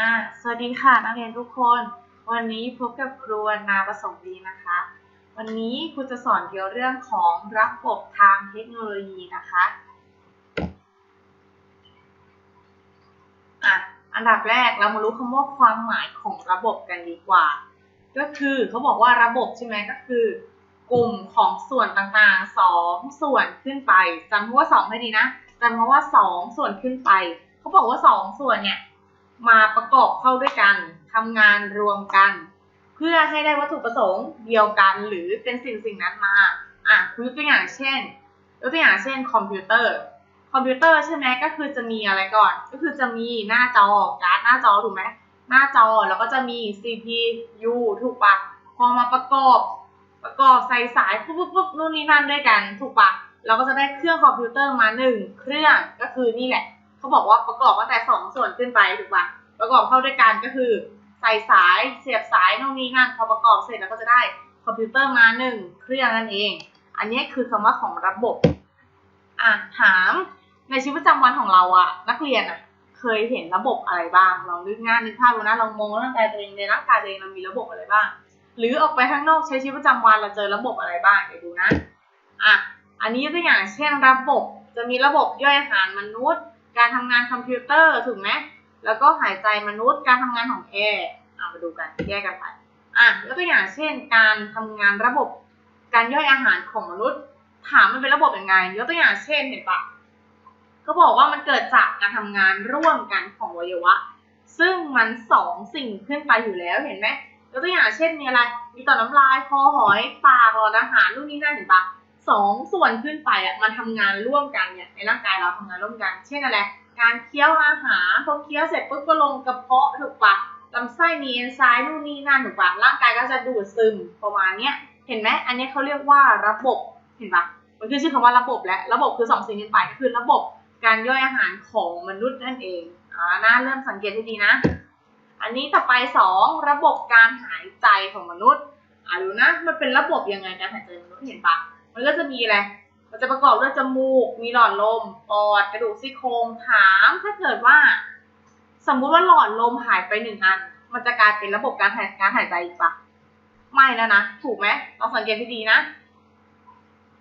อ่าสวัสดีค่ะนักเรียนทุกคน วันนี้พบกับครูวรรณาประสงค์ดีนะคะ วันนี้ครูจะสอนเกี่ยวเรื่องของระบบทางเทคโนโลยีนะคะอะอันดับแรกเรามารู้คำว่าความหมายของระบบกันดีกว่า ก็คือเขาบอกว่าระบบใช่ไหมก็คือ กลุ่มของส่วนต่างๆสองส่วนขึ้นไปจำคำว่าสองให้ดีนะจำคำว่าสองส่วนขึ้นไป เขาบอกว่าสองส่วนเนี่ย มาประกอบเข้าด้วยกันทำงานรวมกัน เพื่อให้ได้วัตถุประสงค์เดียวกันหรือเป็นสิ่งสิ่งนั้นมาอะคุยกตัวอย่างเช่นยกตัวอย่างเช่นคอมพิวเตอร์คอมพิวเตอร์ใช่ไหมก็คือจะมีอะไรก่อน ก็คือจะมีหน้าจอการ์ดหน้าจอถูกไหมหน้าจอแล้วก็จะมี CPU ถูกปะพอมาประกอบ ประกอบใส่สายปุ๊บปุ๊บปุ๊บนู่นนี่นั่นด้วยกันถูกปะเราก็จะได้เครื่องคอมพิวเตอร์มาหนึ่งเครื่องก็คือนี่แหละ เขาบอกว่าประกอบตั้งแต่สองส่วนขึ้นไปถูกปะประกอบเข้าด้วยกันก็คือ ใส่สายเสียบสายนู่นนี่นั่นพอประกอบเสร็จแล้วก็จะได้คอมพิวเตอร์มาหนึ่งเครื่องนั่นเอง อันนี้คือคำว่าของระบบอะถามในชีวิตประจำวันของเราอะนักเรียนอะเคยเห็นระบบอะไรบ้างลองนึกงานนึกภาพดูนะลองมองร่างกายตัวเองในร่างกายตัวเองเรามีระบบอะไรบ้าง หรือออกไปข้างนอกใช้ชีวิตประจำวันเราเจอระบบอะไรบ้างเดี๋ยวดูนะอะอันนี้ตัวอย่างเช่นระบบจะมีระบบย่อยอาหารมนุษย์ การทำงานคอมพิวเตอร์ถูกไหมแล้วก็หายใจมนุษย์การทำงานของแอร์เอามาดูกันแยกกันไปอะยกตัวอย่างเช่น การทำงานระบบการย่อยอาหารของมนุษย์ ถามมันเป็นระบบยังไงยกตัวอย่างเช่นเห็นปะเขาบอกว่ามันเกิดจากการทำงานร่วมกันของอวัยวะ ซึ่งมันสองสิ่งขึ้นไปอยู่แล้วเห็นไหมยกตัวอย่างเช่นมีอะไร มีต่อมน้ำลายคอหอยปากหลอดอาหารนู่นนี่นั่นเห็นปะ สองส่วนขึ้นไปอะมันทำงานร่วมกันเนี่ยในร่างกายเราทำงานร่วมกัน เช่นอะไรการเคี้ยวอาหารพอเคี้ยวเสร็จปุ๊บก็ลงกระเพาะถูกปะลำไส้มีเอนไซม์นู่นนี่นั่นถูกปะร่างกายก็จะดูดซึมประมาณเนี้ยเห็นไหมอันนี้เขาเรียกว่าระบบเห็นปะมันคือชื่อคำว่าระบบและระบบคือสองสิ่งขึ้นไปก็คือระบบการย่อยอาหารของมนุษย์นั่นเองอ่าน่าเริ่มสังเกตให้ดีนะ อันนี้ต่อไปสองระบบการหายใจของมนุษย์อ่าดูนะมันเป็นระบบยังไงการหายใจมนุษย์เห็นปะ มันก็จะมีอะไร มันจะประกอบด้วยจมูก มีหลอดลม ปอด กระดูกซี่โครงถาม ถ้าเกิดว่า สมมุติว่าหลอดลมหายไปหนึ่งอัน มันจะกลายเป็นระบบการหายการหายใจอีกปะไม่แล้วนะ ถูกไหมลองสังเกตให้ดีนะ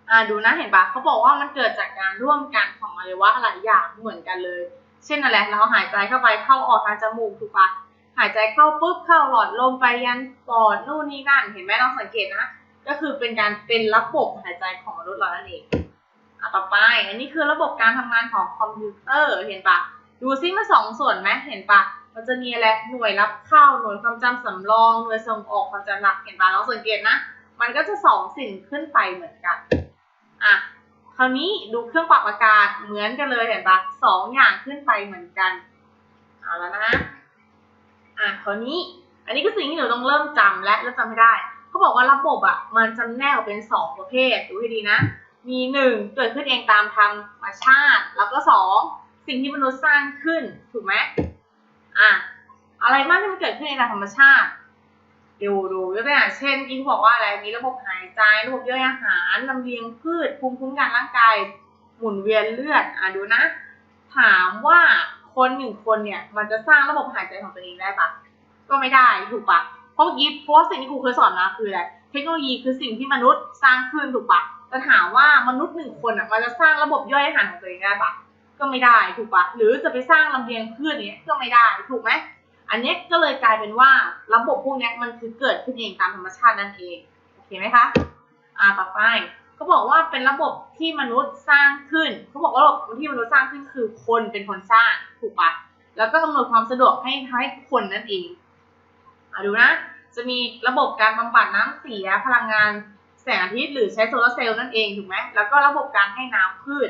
อ่าดูนะเห็นปะเขาบอกว่ามันเกิดจากการร่วมกันของอวัยวะหลายอย่างเหมือนกันเลย เช่นอะไร เราหายใจเข้าไปเข้าออกทางจมูกถูกปะหายใจเข้าปุ๊บเข้าหลอดลมไปยันปอดนู่นนี่นั่น เห็นไหมลองสังเกตนะ ก็คือเป็นการเป็นระบบหายใจของมนุษย์เรานั่นเองอะต่อไป อันนี้คือระบบการทำงานของคอมพิวเตอร์เห็นปะดูซิมันสองส่วนไหมเห็นปะมันจะมีอะไรหน่วยรับเข้าหน่วยความจำสำรองหน่วยส่งออกความจำหลักเห็นปะลองสังเกตนะ มันก็จะสองสิ่งขึ้นไปเหมือนกันอะคราวนี้ดูเครื่องปรับอากาศเหมือนกันเลยเห็นปะสองอย่างขึ้นไปเหมือนกันเอาแล้วนะอะคราวนี้ อันนี้ก็สิ่งที่หนูต้องเริ่มจำและแล้วจำไม่ได้ เขาบอกว่าระบบอะมันจำแนกออกเป็นสองประเภทดูให้ดีนะ มีหนึ่งเกิดขึ้นเองตามธรรมชาติ แล้วก็สองสิ่งที่มนุษย์สร้างขึ้นถูกไหมอะอะไรบ้างที่มันเกิดขึ้นเองตามธรรมชาติดูดูยกตัวอย่างเช่นที่เขาบอกว่าอะไรมีระบบหายใจระบบย่อยอาหารลำเลียงพืชภูมิคุ้มกันร่างกายหมุนเวียนเลือดอะดูนะ ถามว่าคนหนึ่งคนเนี่ยมันจะสร้างระบบหายใจของตัวเองได้ปะก็ไม่ได้ถูกปะ ราะเมื่อกี้เพราะว่าสิ่งที่ครูเคยสอนมาคืออะไรเทคโนโลยีคือสิ่งที่มนุษย์สร้างขึ้นถูกปะแต่ถามว่ามนุษย์หนึ่งคนอะมันจะสร้างระบบย่อยอาหารของตัวเองได้ปะก็ไม่ได้ถูกปะหรือจะไปสร้างลำเลียงพืชเนี้ยก็ไม่ได้ถูกไหมอันนี้ก็เลยกลายเป็นว่าระบบพวกนี้มันคือเกิดขึ้นเองตามธรรมชาตินั่นเองโอเคไหมคะอ่าต่อไปเขาบอกว่าเป็นระบบที่มนุษย์สร้างขึ้นเขาบอกว่าระบบที่มนุษย์สร้างขึ้นคือคนเป็นคนสร้างถูกปะแล้วก็กำหนดความสะดวกให้ให้คนนั่นเองอ่าดูนะ จะมีระบบการบำบัดน้ำเสียพลังงานแสงอาทิตย์หรือใช้โซลาร์เซลล์นั่นเองถูกไหมแล้วก็ระบบการให้น้ำพืช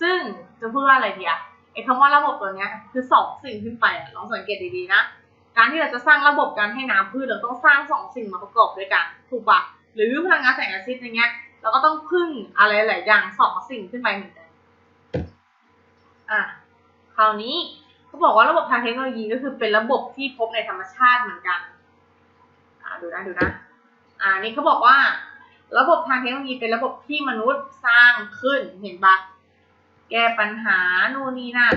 ซึ่งจะพูดว่าอะไรดีอะไอ้คำว่าระบบตัวเนี้ยคือสองสิ่งขึ้นไปลองสังเกตดีๆนะการที่เราจะสร้างระบบการให้น้ำพืชเราต้องสร้างสองสิ่งมาประกอบด้วยกันถูกปะหรือพลังงานแสงอาทิตย์อย่างเงี้ยเราก็ต้องพึ่งอะไรหลายอย่างสองสิ่งขึ้นไปเหมือนกันอะคราวนี้เขาบอกว่าระบบทางเทคโนโลยีก็คือเป็นระบบที่พบในธรรมชาติเหมือนกัน ดูนะดูนะอ่านี่เขาบอกว่า ระบบทางเทคโนโลยีเป็นระบบที่มนุษย์สร้างขึ้นเห็นปะแก้ปัญหาโน่นนี่นั่น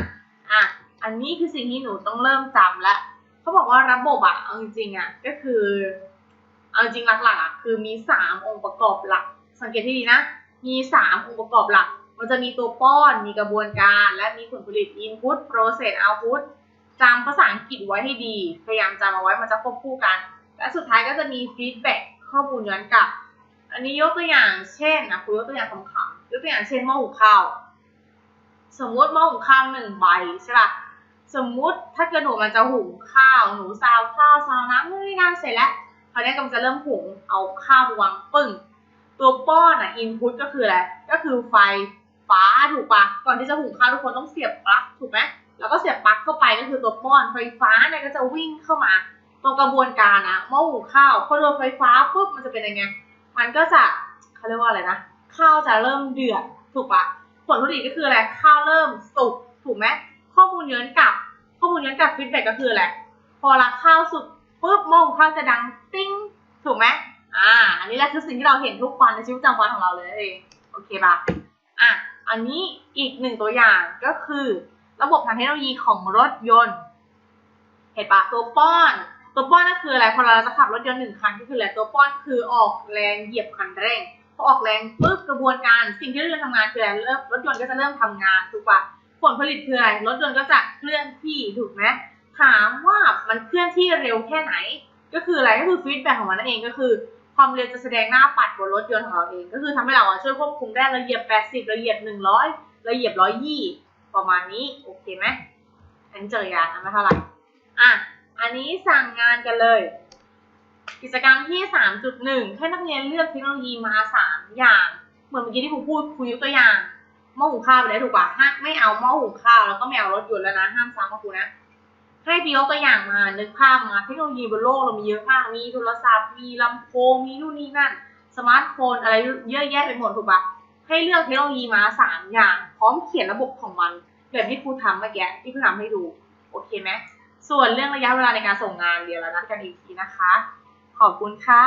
อะอันนี้คือสิ่งที่หนูต้องเริ่มจำละเขาบอกว่าระบบอะเอาจริงๆอะก็คือ เอาจริงหลักๆอะคือมีสามองค์ประกอบหลัก สังเกตที่ดีนะ มีสามองค์ประกอบหลัก มันจะมีตัวป้อนมีกระบวนการ และมีผลผลิต input process output จำภาษาอังกฤษไว้ให้ดี พยายามจำเอาไว้มันจะควบคู่กัน และสุดท้ายก็จะมี feedback ข้อมูลย้อนกลับ อันนี้ยกตัวอย่างเช่นนะครูยกตัวอย่างคำๆยกตัวอย่างเช่นหม้อหุงข้าว สมมติหม้อหุงข้าวหนึ่งใบใช่ป่ะ สมมุติถ้าเกิดหนูมันจะหุงข้าว หนูซาวข้าวซาวน้ำนู่นนี่นั่นเสร็จแล้วคราวนี้กำลังจะเริ่มหุงเอาข้าววางปึ้ง ตัวป้อนอะ input ก็คืออะไร ก็คือไฟฟ้าถูกปะก่อนที่จะหุงข้าวทุกคนต้องเสียบปลั๊กถูกไหมแล้วก็เสียบปลั๊กเข้าไปก็คือตัวป้อนไฟฟ้าเนี่ยก็จะวิ่งเข้ามา ตรงกระบวนการนะหม้อหุงข้าวพอโดนไฟฟ้าปุ๊บมันจะเป็นยังไง มันก็จะเขาเรียกว่าอะไรนะ ข้าวจะเริ่มเดือดถูกปะผลผลิตก็คืออะไร ข้าวเริ่มสุกถูกไหมข้อมูลย้อนกลับ ข้อมูลย้อนกลับฟีดแบ็กก็คืออะไร พอละข้าวสุกปุ๊บหม้อหุงข้าวจะดังติ้งถูกไหมอ่า อันนี้แหละคือสิ่งที่เราเห็นทุกวันในชีวิตประจำวันของเราเลยเองโอเคปะอะ อันนี้อีกหนึ่งตัวอย่างก็คือ ระบบทางเทคโนโลยีของรถยนต์ เห็นปะตัวป้อน ตัวป้อนก็คืออะไรพอเราจะขับรถยนต์หนึ่งคันก็คืออะไรตัวป้อนคือออกแรงเหยียบคันเร่งพอออกแรงปุ๊บกระบวนการสิ่งที่รถยนต์ทำงานคืออะไรเริ่มรถยนต์ก็จะเริ่มทำงานถูกปะผลผลิตคืออะไรรถยนต์ก็จะเคลื่อนที่ถูกไหมถามว่ามันเคลื่อนที่เร็วแค่ไหน ก็คืออะไรก็คือฟีดแบ็กของมันนั่นเองก็คือ ความเร็วจะแสดงหน้าปัดบนรถยนต์ของเราเอง ก็คือทำให้เราช่วยควบคุมได้เราเหยียบ80เราเหยียบ100เราเหยียบ120 ประมาณนี้โอเคไหมอันเจอยานะไม่เท่าไหร่อะ อันนี้สั่งงานกันเลย กิจกรรมที่ 3.1 ให้นักเรียนเลือกเทคโนโลยีมา 3 อย่าง เหมือนเมื่อกี้ที่ครูพูดครูยกตัวอย่างหม้อหุงข้าวไปแล้วถูกป่ะห้ามไม่เอาหม้อหุงข้าวแล้วก็ไม่เอารถยนต์แล้วนะห้ามซ้ำกับครูนะให้พี่ยกตัวอย่างมานึกภาพมาเทคโนโลยีบนโลกเรามีเยอะมากมีโทรศัพท์มีลำโพงมีนู่นนี่นั่นสมาร์ทโฟนอะไรเยอะแยะไปหมดถูกปะให้เลือกเทคโนโลยีมาสามอย่าง พร้อมเขียนระบบของมันแบบที่ครูทำเมื่อกี้ที่ครูทำให้ดู โอเคไหม ส่วนเรื่องระยะเวลาในการส่งงานเดี๋ยวเรานัดกันอีกทีนะคะ ขอบคุณค่ะ